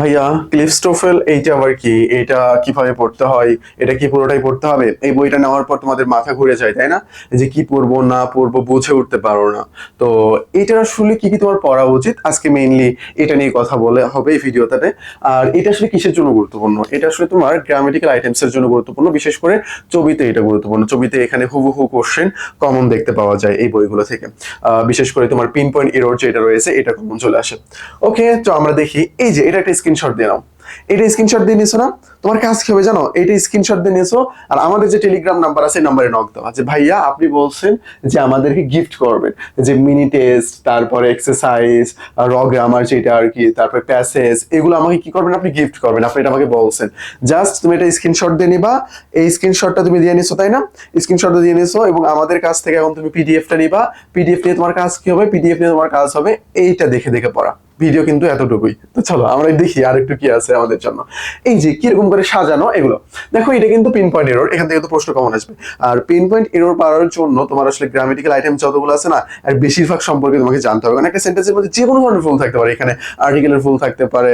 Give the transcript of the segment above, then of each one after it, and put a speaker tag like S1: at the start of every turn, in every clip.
S1: ভাইয়া ক্লিফস্টোফেল এইটা আবার কি? এটা কীভাবে পড়তে হয়? এটা কি পুরোটাই পড়তে হবে? এই বইটা নেওয়ার পর তোমাদের মাথা ঘুরে যায়, তাই না? যে কি পড়ব, না পড়ব, বুঝে উঠতে পারো না। তো এটা আসলে কি কি তোমার পড়া উচিত? আজকে মেইনলি এটা নিয়ে কথা বলে হবে এই ভিডিওটাতে। আর এটা আসলে কিসের জন্য গুরুত্বপূর্ণ? এটা আসলে তোমার গ্রামেটিক্যাল আইটেমস এর জন্য গুরুত্বপূর্ণ, বিশেষ করে ছবিতে এটা গুরুত্বপূর্ণ। ছবিতে এখানে হুবহু কোশ্চেন কমন দেখতে পাওয়া যায় এই বইগুলো থেকে। বিশেষ করে তোমার পিন পয়েন্ট এরর যেটা রয়েছে, এটা কমন চলে আসে। ওকে তো আমরা দেখি, এই যে এটা একটা স্ক্রিনশট দিয়ে নাও। এটা স্ক্রিনশট দিয়ে নিয়েছো না? তোমার কাজ কি হবে জানো? এটা স্ক্রিনশট দিয়ে নিয়েছো আর আমাদের যে টেলিগ্রাম নাম্বার আছে নাম্বারে নক দেওয়া যে ভাইয়া, আপনি বলছেন যে আমাদেরকে গিফট করবেন। যে মিনি টেস্ট তারপরে এক্সারসাইজ র গ্রামার যেটা আর কি, তারপরে প্যাসেজ এগুলো আমাকে কি করবেন? আপনি গিফট করবেন। আপনি এটা আমাকে বলছেন। জাস্ট তুমি এটা স্ক্রিনশট দিয়ে নিবা। এই স্ক্রিনশটটা তুমি দিয়ে নিছো, তাই না? স্ক্রিনশটটা দিয়ে নিছো এবং আমাদের কাছ থেকে এখন তুমি পিডিএফটা নিবা। পিডিএফ নিয়ে তোমার কাজ কি হবে? পিডিএফ নিয়ে তোমার কাজ হবে এইটা দেখে দেখে পড়া। ভিডিও কিন্তু এতটুকুই। তো চলো, আমরা দেখি আর একটু কি আছে আমাদের জন্য। এই যে কীরকম করে সাজানো এগুলো। দেখো, এটা কিন্তু পিন পয়েন্ট এরর এখান থেকে তো প্রশ্ন কমন আসবে। আর পিন পয়েন্ট এরর পাওয়ার জন্য তোমার আসলে গ্রামেটিক্যাল আইটেম যতগুলো আছে না, আর বেশিরভাগ সম্পর্কে তোমাকে জানতে হবে। কারণ একটা সেন্টেন্সের মধ্যে যে কোনো ধরনের ফুল থাকতে পারে। এখানে আর্টিকেলের ফুল থাকতে পারে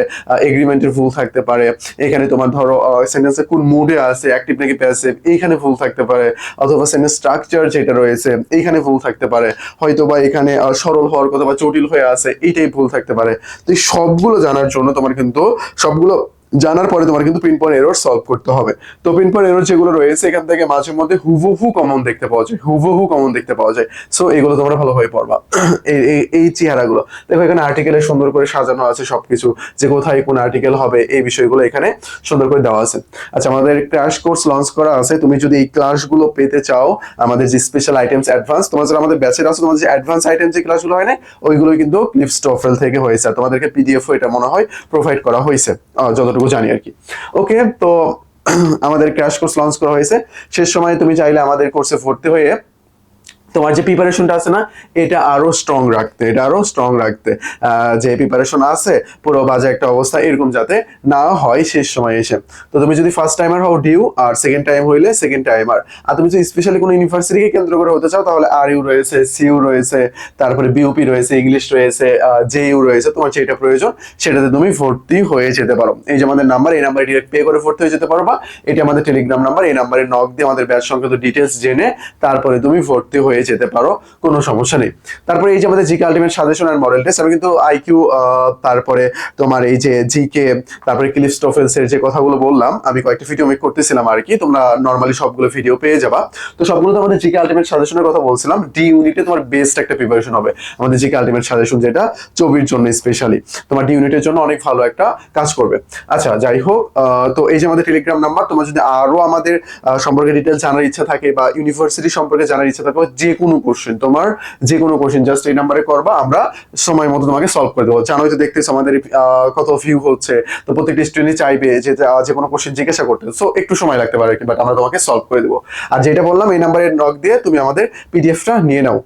S1: এগ্রিমেন্টের ফুল থাকতে পারে। এখানে তোমার ধরো সেন্টেন্সে কোন মুডে আছে অ্যাক্টিভ নাকি প্যাসিভ এইখানে ফুল থাকতে পারে। অথবা সেন্টেন্স স্ট্রাকচার যেটা রয়েছে, এইখানে ফুল থাকতে পারে। হয়তো বা এখানে সরল হওয়ার কথা বা জটিল হয়ে আছে, এইটাই ভুল থাকতে পারে। তো এই সবগুলো জানার জন্য তোমার কিন্তু সবগুলো জানার পরে তোমার কিন্তু পিন পয়েন্ট এরর সলভ করতে হবে। তো পিন পয়েন্ট এরর যেগুলো রয়েছে এখান থেকে মাঝে মধ্যে হুবহু কমন দেখতে পাওয়া যায় হুবহু কমন দেখতে পাওয়া যায়। সো এগুলো তোমরা ভালোভাবে পড়বা। এই এই- চেহারাগুলো। দেখো এখানে আর্টিকেলে সুন্দর করে সাজানো আছে সবকিছু যে কোথায় কোন আর্টিকেল হবে এই বিষয়গুলো এখানে সুন্দর করে দেওয়া আছে। আচ্ছা আমাদের ক্র্যাশ কোর্স লঞ্চ করা আছে। তুমি যদি এই ক্লাসগুলো পেতে চাও আমাদের যে স্পেশাল আইটেমস অ্যাডভান্স তোমার যারা আমাদের ব্যাচের আছে তোমাদের যে অ্যাডভান্স আইটেম যে ক্লাসগুলো হয় না ওইগুলো কিন্তু ক্লিপস টফেল থেকে হয়েছে। তোমাদেরকে পিডিএফ এটা মনে হয় প্রোভাইড করা হয়েছে আহ, যতটুকু জানি আর কি। ওকে তো আমাদের ক্র্যাশ কোর্স লঞ্চ করা হয়েছে। শেষ সময় তুমি চাইলে আমাদের কোর্সে ভর্তি হয়ে তোমার যে প্রিপারেশনটা আছে না, এটা আরও স্ট্রং রাখতে, এটা আরও স্ট্রং রাখতে যে প্রিপারেশন আছে, পুরো বাজে একটা অবস্থা এরকম যাতে না হয় শেষ সময় এসে। তো তুমি যদি ফার্স্ট টাইমার হও ডিউ আর সেকেন্ড টাইম হইলে সেকেন্ড টাইমার আর তুমি যদি স্পেশালি কোনো ইউনিভার্সিটিকে কেন্দ্র করে হতে চাও, তাহলে আর ইউ রয়েছে সিইউ রয়েছে, তারপরে বিউপি রয়েছে ইংলিশ রয়েছে জেইউ রয়েছে, তোমার যেটা প্রয়োজন, সেটাতে তুমি ভর্তি হয়ে যেতে পারো। এই যে আমাদের নাম্বার এই নাম্বারে ডিরেক্ট পে করে ভর্তি হয়ে যেতে পারো, বা এটা আমাদের টেলিগ্রাম নাম্বার এই নাম্বারে নক দিয়ে আমাদের ব্যাচ সংক্রান্ত ডিটেলস জেনে তারপরে তুমি ভর্তি হয়ে যেতে পারো, কোনো সমস্যা নেই। তারপরে এই যে আমাদের জিকে আলটিমেট সাজেশন আর মডেল টেস্ট আমি কিন্তু আইকিউ তারপরে তোমার এই যে জিকে তারপরে ক্লিপস্টোফেলস এর যে কথাগুলো বললাম, আমি কয়েকটা ভিডিও মেক করতেছিলাম আর কি, তোমরা নর্মালি সবগুলো ভিডিও পেয়ে যাবা। তো সবগুলো তো আমাদের জিকে আলটিমেট সাজেশনের কথা বলছিলাম ডি ইউনিটে তোমার বেস্ট একটা প্রিপারেশন হবে। আমাদের জিকে আলটিমেট সাজেশন যেটা চবির জন্য স্পেশালি তোমার ডি ইউনিটের জন্য অনেক ভালো একটা কাজ করবে। আচ্ছা যাই হোক তো এই যে আমাদের টেলিগ্রাম নাম্বার তোমার যদি আরও আমাদের সম্পর্কে ডিটেল জানার ইচ্ছা থাকে বা ইউনিভার্সিটি সম্পর্কে জানার ইচ্ছা থাকে, যে কোনো কোশ্চেন তোমার যে কোনো কোশ্চেন জাস্ট এই নাম্বারে করবা, আমরা সময় মতো তোমাকে সলভ করে দেবো। জানোই তো দেখতেছো আমাদের কত ভিউ হচ্ছে। তো প্রত্যেকটি স্টুডেন্টই চাইবে যে যে কোনো কোশ্চেন জিজ্ঞাসা করতে। সো একটু সময় লাগতে পারে বাট আমরা তোমাকে সলভ করে দেবো। আর যেটা বললাম, এই নাম্বারে নক দিয়ে তুমি আমাদের পিডিএফটা নিয়ে নাও।